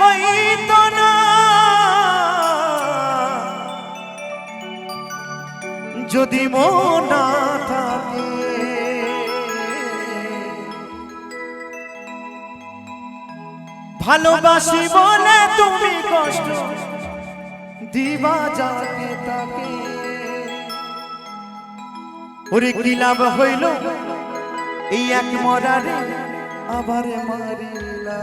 হইত না। যদি মন থাকে, ভালোবাসি বলে তুমি কষ্ট দিবা যাকে তাকে। ওরে কি লাভ হইল এই এক মরারে আবার মারিলা?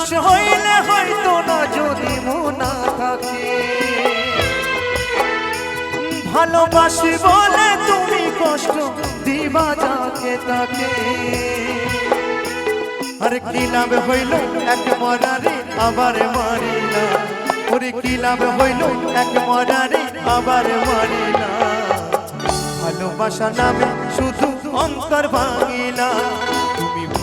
মানুষ হইলে হয়তো না যদি মোনা থাকে। ভালোবাসি বলে তুমি কষ্ট দিবা যাকে তাকে। আরে কি লাভ হইল এক মরারে আবার মারিলা? ওরে কি লাভ হইল এক মরারে আবার মারিলা? ভালোবাসা নামে শুধু অন্তর ভাঙিলা।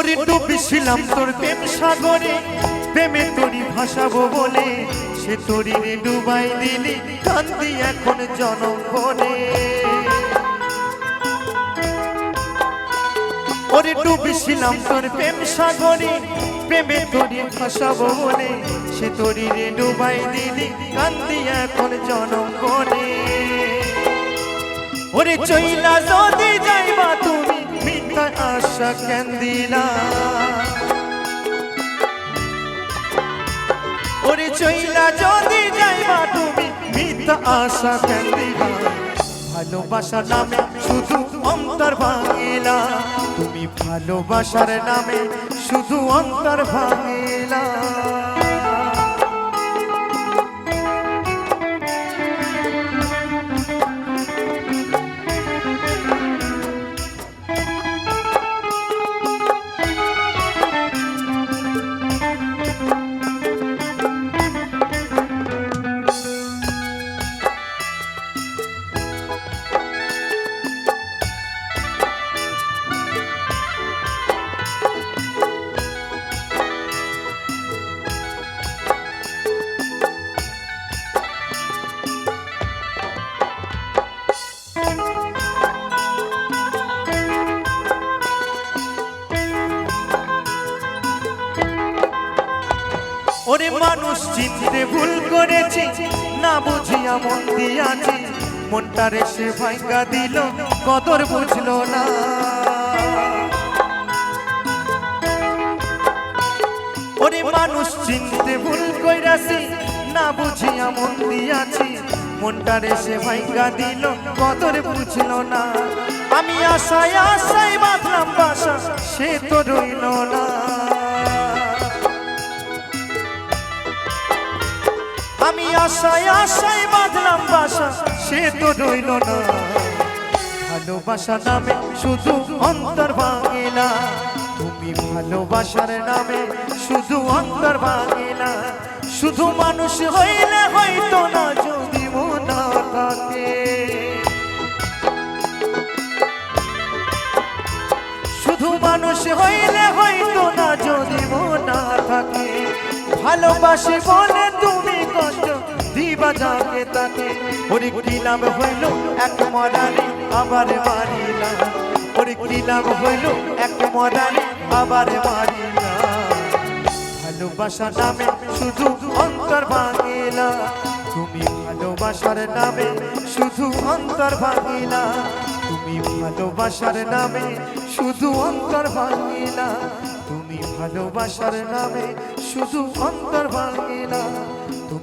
ওরে ডুবেছিলাম তোর প্রেম সাগরে, প্রেমে তোরি ভাসাবো বলে সে তোরি রে ডুবাই দিলি কান্দি এখন জনম বনে ওরে ডুবেছিলাম তোর প্রেম সাগরে, প্রেমে তোরি ভাসাবো বলে সে তোরি রে ডুবাই দিলি কান্দি এখন জনম বনে ওরে চইলা যদি যাইবা মিথ্যা আশা কেন দিলা ওরে চইলা যদি যাইবা তুমি, মিথ্যা আশা কেন দিলা ভালোবাসার নামে শুধু অন্তর ভাঙিলা। তুমি ভালোবাসার নামে শুধু অন্তর ভাঙিলা। ওরে মানুষ চিনতে ভুল করেছি, না বুঝিয়া মন দিয়াছি। মনটারে সে ভাঙ্গা দিল, কদর বুঝলো না। ওরে মানুষ চিনতে ভুল কইরাছি, না বুঝিয়া মন দিয়াছি। মনটারে সে ভাঙ্গা দিল, কদর বুঝলো না। আমি আশায় আশায় বাঁধলাম বাসা, সে তো রইল না। আমি আশায় আশায় বাঁধলাম বাসা, সে তো রইল না। ভালোবাসা নামে শুধু অন্তর ভাঙে না তুমি ভালোবাসার নামে শুধু অন্তর ভাঙে না শুধু মানুষ হইলে হয়তো না যদি না থাকে। শুধু মানুষ হইলে হয়তো না যদি না থাকে। ভালোবাসি বলে তুমি যাকে তাকে। ওরে কি হইল? এক মরারে আবার মারিলা ওরে কি লাভ হইল? এক মরারে আবার মারিলা ভালোবাসা নামে শুধু অন্তর ভাঙিলা। তুমি ভালোবাসার নামে শুধু অন্তর ভাঙিলা। তুমি ভালোবাসার নামে শুধু অন্তর ভাঙিলা। তুমি ভালোবাসার নামে শুধু অন্তর ভাঙিলা।